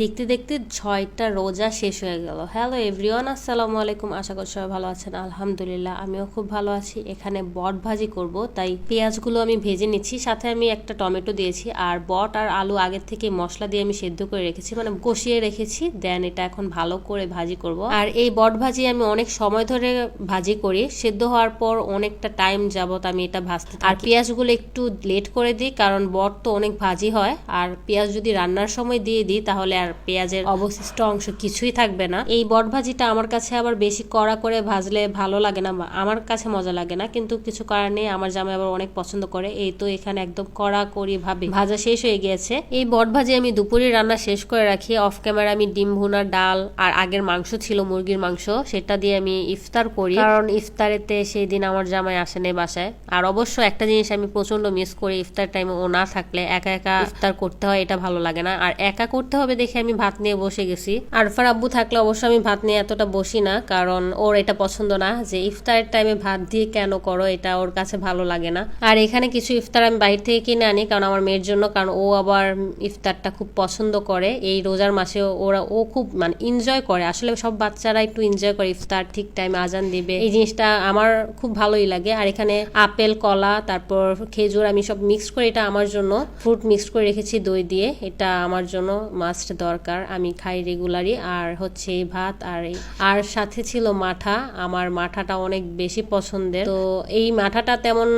দেখতে দেখতে ছয়টা রোজা শেষ হয়ে গেল। হ্যালো এভরিওয়ান আসসালামু আলাইকুম। আশা করি সবাই ভালো আছেন। আলহামদুলিল্লাহ, আমিও খুব ভালো আছি। এখানে বট ভাজি করব, তাই পেঁয়াজগুলো আমি ভেজে নিচ্ছি। সাথে আমি একটা টমেটো দিয়েছি, আর বট আর আলু আগের থেকে মশলা দিয়ে আমি সেদ্ধ করে রেখেছি মানে কষিয়ে রেখেছি। দেন এটা এখন ভালো করে ভাজি করব। আর এই বট ভাজি আমি অনেক সময় ধরে ভাজি করি। সেদ্ধ হওয়ার পর অনেকটা টাইম যাবত আমি এটা ভাজতে আর পেঁয়াজগুলো একটু লেট করে দিই, কারণ বট তো অনেক ভাজি হয়। আর পেঁয়াজ যদি রান্নার সময় দিয়ে দিই, তাহলে আর পেঁয়াজের অবশিষ্ট অংশ কিছুই থাকবে না। এই বট ভাজিটা আমার কাছে আবার বেশি কড়া করে ভাজলে ভালো লাগে না আমার কাছে মজা লাগে না। কিন্তু কিছু কারণ নেই, আমার জামাই আবার অনেক পছন্দ করে। এই তো এখানে একদম কড়া করি ভাবে। ভাজা শেষ হয়ে গিয়েছে। এই বট ভাজি আমি দুপুরে রান্না শেষ করে রাখি। অফ ক্যামেরা আমি ডিম ভুনা, ডাল আর আগের মাংস ছিল, মুরগির মাংস। সেটা দিয়ে আমি ইফতার করি। কারণ ইফতারেতে সেই দিন আমার জামাই আসে নেই বাসায়। আর অবশ্য একটা জিনিস আমি প্রচণ্ড মিস করি, ইফতার টাইমে ও না থাকলে একা একা ইফতার করতে হয়, এটা ভালো লাগে না। আর একা করতে হবে দেখে আমি ভাত নিয়ে বসে গেছি। আরফার আব্বু থাকলে অবশ্য আমি ভাত নিয়ে এতটা বসি না, কারণ ওর এটা পছন্দ না যে ইফতারের টাইমে ভাত দিয়ে কেন করো, এটা ওর কাছে ভালো লাগে না। আর এখানে কিছু ইফতার আমি বাইরে থেকে কিনে আনি, কারণ আমার মেয়ের জন্য, কারণ ও আবার ইফতারটা খুব পছন্দ করে। এই রোজার মাসে ওরা, ও খুব মানে এনজয় করে। আসলে সব বাচ্চারা একটু এনজয় করে ইফতার, ঠিক টাইমে আজান দিবে। এই জিনিসটা আমার খুব ভালোই লাগে। আর এখানে আপেল, কলা, তারপর খেজুর আমি সব মিক্স করে, এটা আমার জন্য। ফ্রুট মিক্স করে রেখেছি দই দিয়ে, এটা আমার জন্য মাস্ট দরকার। আমি খাই রেগুলারই আর হচ্ছে ভাত আর আর সাথে ছিল মাঠা। আমার মাঠাটা অনেক বেশি পছন্দের। তো এই মাঠাটা তেমন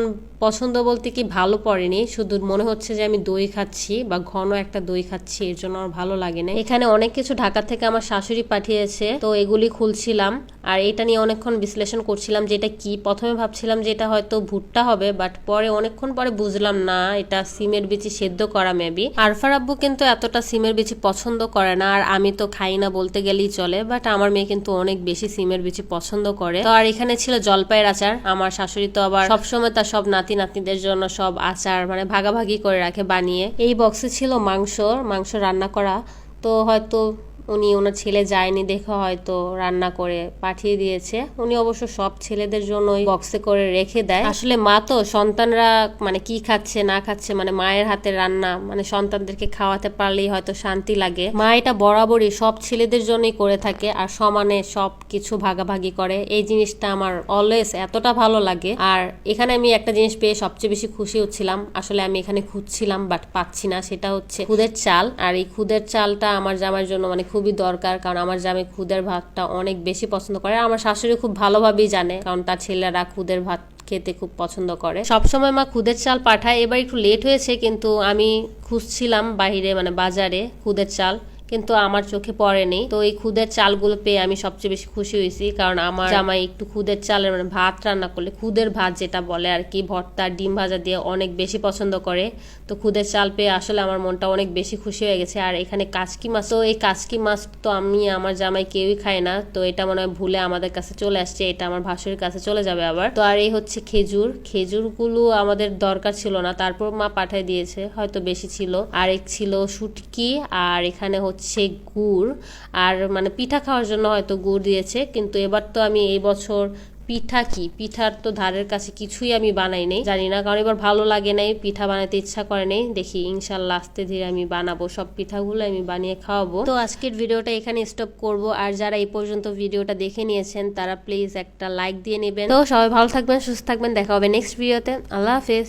পছন্দ বলতে কি ভালো পড়েনি। শুধু মনে হচ্ছে যে আমি দই খাচ্ছি বা ঘন একটা দই খাচ্ছি, এর জন্য আমার ভালো লাগে না এখানে অনেক কিছু ঢাকা থেকে আমার শাশুড়ি পাঠিয়েছে, তো এগুলি খুলছিলাম। আর এটা নিয়ে অনেকক্ষণ বিশ্লেষণ করছিলাম যে এটা কি। প্রথমে ভাবছিলাম যে এটা হয়তো ভুট্টা হবে বাট পরে অনেকক্ষণ পরে বুঝলাম, না, এটা সিমের বিচি সেদ্ধ করা মেবি আরফার আব্বু কিন্তু এতটা সিমের বিচি পছন্দ করে না, আর আমি তো খাই না বলতে গেলেই চলে বাট আমার মেয়ে কিন্তু অনেক বেশি সিমের বিচি পছন্দ করে। তো আর এখানে ছিল জলপাইয়ের আচার, আমার শাশুড়ি তো আবার সবসময় তার সব নাতি নাতনিদের জন্য সব আচার মানে ভাগাভাগি করে রাখে বানিয়ে। এই বক্সে ছিল মাংস মাংস রান্না করা। তো হয়তো উনি ওনার ছেলে যায়নি, দেখে হয়তো রান্না করে পাঠিয়ে দিয়েছে। উনি অবশ্য সব ছেলেদের জন্য ওই বক্সে করে রেখে দেয়। আসলে মা তো সন্তানরা মানে কি খাচ্ছে, না খাচ্ছে মানে মায়ের হাতে রান্না মানে সন্তানদেরকে খাওয়াতে পারলেই হয়তো শান্তি লাগে। মা এটা বরাবরই সব ছেলেদের জন্যই করে থাকে আর সমানে সব কিছু ভাগাভাগি করে। এই জিনিসটা আমার অলওয়েজ এতটা ভালো লাগে। আর এখানে আমি একটা জিনিস পেয়ে সবচেয়ে বেশি খুশি হচ্ছিলাম। আসলে আমি এখানে খুঁজছিলাম বাট পাচ্ছি না, সেটা হচ্ছে খুদের চাল। আর এই খুদের চালটা আমার জামার জন্য মানে খুবই দরকার, কারণ আমার জামাই খুদের ভাতটা অনেক বেশি পছন্দ করে। আমার শাশুড়ি খুব ভালোভাবেই জানে, কারণ তার ছেলেরা খুদের ভাত খেতে খুব পছন্দ করে। সবসময় মা খুদের চাল পাঠায়। এবার একটু লেট হয়েছে, কিন্তু আমি খুঁজছিলাম বাইরে মানে বাজারে খুদের চাল। কিন্তু আমার চোখে পড়েনি। তো এই খুদের চালগুলো পেয়ে আমি সবচেয়ে বেশি খুশি হয়েছি, কারণ আমার জামাই একটু খুদের চালের মানে ভাত রান্না করলে খুদের ভাত যেটা বলে আর কি, ভর্তা, ডিম ভাজা দিয়ে অনেক বেশি পছন্দ করে। তো খুদের চাল পেয়ে আসলে আমার মনটা অনেক বেশি খুশি হয়ে গেছে। আর এখানে কাচকি মাছ, তো এই কাচকি মাছ তো আমি, আমার জামাই কেউই খায় না। তো এটা মনে হয় ভুলে আমাদের কাছে চলে আসছে, এটা আমার ভাসুরের কাছে চলে যাবে আবার। তো আর এই হচ্ছে খেজুর। খেজুরগুলো আমাদের দরকার ছিল না, তারপর মা পাঠিয়ে দিয়েছে, হয়তো বেশি ছিল। আর এক ছিল শুটকি, আর এখানে হচ্ছে গুড়। আর মানে পিঠা খাওয়ার জন্য হয়তো গুড় দিয়েছে, কিন্তু এবার তো আমি এই বছর পিঠা কি? পিঠার তো ধারের কাছে কিছুই আমি বানাই নেই, জানি না, কারণ এবার ভালো লাগে নাই, পিঠা বানাতে ইচ্ছা করে নেই। দেখি ইনশাল্লাহ আস্তে ধীরে আমি বানাবো, সব পিঠাগুলো আমি বানিয়ে খাওয়াবো। তো আজকের ভিডিওটা এখানে স্টপ করব, আর যারা এই পর্যন্ত ভিডিওটা দেখে নিয়েছেন, তারা প্লিজ একটা লাইক দিয়ে নেবেন। তো সবাই ভালো থাকবেন, সুস্থ থাকবেন, দেখা হবে নেক্সট ভিডিওতে আল্লাহ হাফেজ।